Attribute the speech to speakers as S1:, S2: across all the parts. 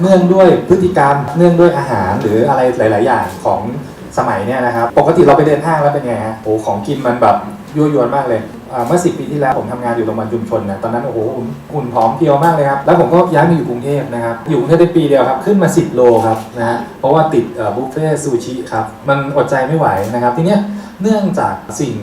S1: เนื่องด้วยพฤติกรรม เนื่องด้วยอาหารหรืออะไรหลาย ๆ อย่างของสมัยเนี่ยนะครับ ปกติเราไปเดินห้างแล้วเป็นไงฮะโอ้ของกินมันแบบยั่วยวนมากเลยเมื่อสิปีที่แล้วผมทำงานอยู่โรงพยาบาลชุมชนนะตอนนั้นโอ้โหหุ่นหุ่นผอมเพียวมากเลยครับ แล้วผมก็ย้ายมาอยู่กรุงเทพนะครับ อยู่กรุงเทพได้ปีเดียวครับ ขึ้นมา 10 โลครับนะฮะเพราะว่าติดบุฟเฟ่ซูชิครับ มันอดใจไม่ไหวนะครับ ทีเนี้ยเนื่องจากสิ่ง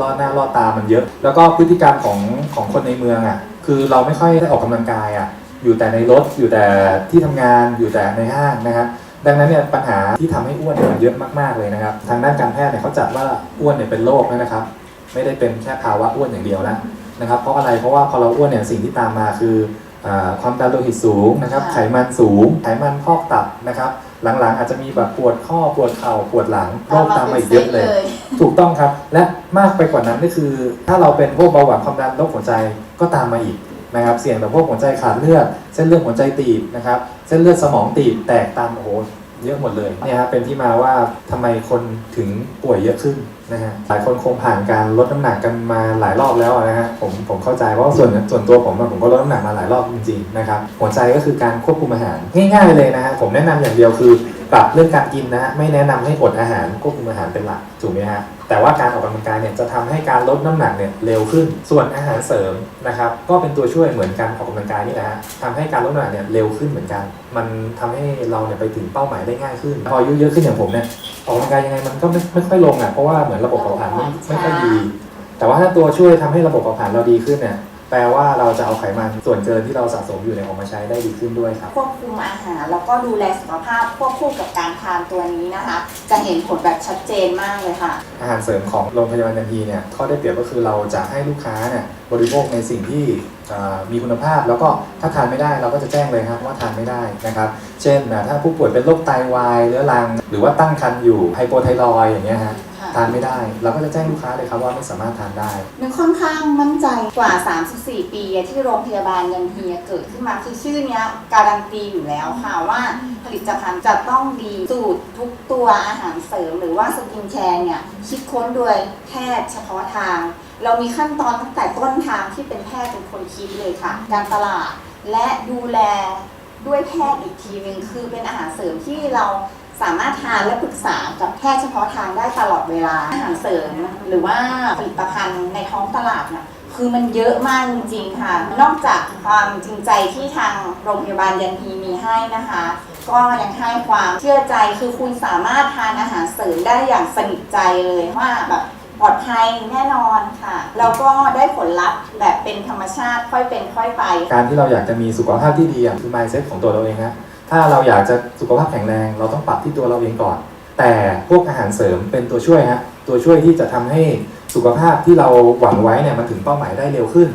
S1: ล่อหน้าล่อตามันเยอะ แล้วก็พฤติกรรมของของคนในเมืองอะคือเราไม่ค่อยได้ออกกำลังกายอะ อยู่แต่ในรถ อยู่แต่ที่ทำงานอยู่แต่ในห้างนะครับดังนั้นเนี่ยปัญหาที่ทำให้อ้วนเนี่ยมันเยอะมากๆเลยนะครับ ทางด้านการแพทย์เนี่ยเขาจัดว่าอ้วนเนี่ยเป็นโรคแล้วนะครับ ไม่ได้เป็นแค่ภาวะอ้วนอย่างเดียวแล้วนะครับ เพราะอะไรเพราะว่าพอเราอ้วนเนี่ยสิ่งที่ตามมาคืออาความดันโลหิตสูงนะครับ
S2: ค่ะ
S1: ไขมันสูง ไขมันพอกตับนะครับ หลังๆ อาจจะมีแบบปวดข้อปวดเข่าปวดหลังโรคตามมาอีกเยอะเลย ถูกต้องครับ และมากไปกว่านั้นก็คือ ถ้าเราเป็นพวกเบาหวานความดันโรคหัวใจก็ตามมาอีก นะครับเสี่ยงต่อพวกหัวใจขาดเลือดเส้นเลือดหัวใจตีบนะครับเส้นเลือดสมองตีบแตกตามโอ้โหเยอะหมดเลยเนี่ยครับเป็นที่มาว่าทำไมคนถึงป่วยเยอะขึ้นนะฮะหลายคนคงผ่านการลดน้ำหนักกันมาหลายรอบแล้วนะฮะผมผมเข้าใจเพราะว่าส่วนส่วนตัวผมอะผมก็ลดน้ำหนักมาหลายรอบจริงๆนะครับหัวใจก็คือการควบคุมอาหารง่าย ๆเลยนะฮะผมแนะนำอย่างเดียวคือ ปรับเรื่องการกินนะฮะไม่แนะนำให้อดอาหารควบคุมอาหารเป็นหลักถูกไหมฮะแต่ว่าการออกกำลังกายเนี่ยจะทำให้การลดน้ำหนักเนี่ยเร็วขึ้น ส่วนอาหารเสริมนะครับก็เป็นตัวช่วยเหมือนการออกกำลังกายนี่แหละฮะทำให้การลดน้ำหนักเนี่ยเร็วขึ้นเหมือนกัน มันทำให้เราเนี่ยไปถึงเป้าหมายได้ง่ายขึ้น พออายุเยอะขึ้นอย่างผมเนี่ยออกกำลังกายยังไงมันก็ไม่ไม่ค่อยลงอะเพราะว่าเหมือนระบบเผาผลาญไม่ไม่ค่อยดี แต่ว่าถ้าตัวช่วยทำให้ระบบเผาผลาญเราดีขึ้นเนี่ย แปลว่าเราจะเอาไขมันส่วนเกินที่เราสะสมอยู่เนี่ยออกมาใช้ได้ดีขึ้นด้วยครับ
S2: ควบคุมอาหารแล้วก็ดูแลสุขภาพควบคู่กับการทานตัวนี้นะคะ จะเห็นผลแบบชัดเจนมากเลยค่ะ
S1: อาหารเสริมของโรงพยาบาลยันทีเนี่ยข้อได้เปรียบก็คือเราจะให้ลูกค้าเนี่ยบริโภคในสิ่งที่เอ่อมีคุณภาพ แล้วก็ถ้าทานไม่ได้เราก็จะแจ้งเลยครับว่าทานไม่ได้นะครับ เช่นนะถ้าผู้ป่วยเป็นโรคไตวายเรื้อรัง หรือว่าตั้งครรภ์อยู่ไฮโปไทรอยด์อย่างเงี้ยฮะ
S2: ค่ะ
S1: ทานไม่ได้ เราก็จะแจ้งลูกค้าเลยครับว่าไม่สามารถทานได้
S2: นึกค่อนข้างมั่นใจกว่า 34 ปีที่โรงพยาบาลยันเฮียเกิดขึ้นมาคือชื่อเนี้ยการันตีอยู่แล้วค่ะว่าผลิตภัณฑ์จะต้องดีสูตรทุกตัวอาหารเสริม หรือว่าสกินแคร์เนี่ยคิดค้นโดยแพทย์เฉพาะทางเรามีขั้นตอนตั้งแต่ต้นทางที่เป็นแพทย์เป็นคนคิดเลยค่ะ การตลาดและดูแลด้วยแพทย์อีกทีหนึ่งคือเป็นอาหารเสริมที่เราสามารถทานและปรึกษากับแพทย์เฉพาะทางได้ตลอดเวลาอาหารเสริม หรือว่าผลิตภัณฑ์ในท้องตลาดเนี่ยคือมันเยอะมากจริงๆค่ะ นอกจากความจริงใจที่ทางโรงพยาบาลยันทีมีให้นะคะ ก็ยังให้ความเชื่อใจคือคุณสามารถทานอาหารเสริมได้อย่างสนิทใจเลยว่าแบบ ปลอดภัยแน่นอนค่ะ แล้วก็ได้ผลลัพธ์แบบเป็นธรรมชาติค่อยเป็นค่อยไป
S1: การที่เราอยากจะมีสุขภาพที่ดีอะคือ mindset ของตัวเราเองนะถ้าเราอยากจะสุขภาพแข็งแรง เราต้องปรับที่ตัวเราเองก่อน แต่พวกอาหารเสริมเป็นตัวช่วยฮะตัวช่วยที่จะทำให้สุขภาพที่เราหวังไว้เนี่ยมันถึงเป้าหมายได้เร็วขึ้น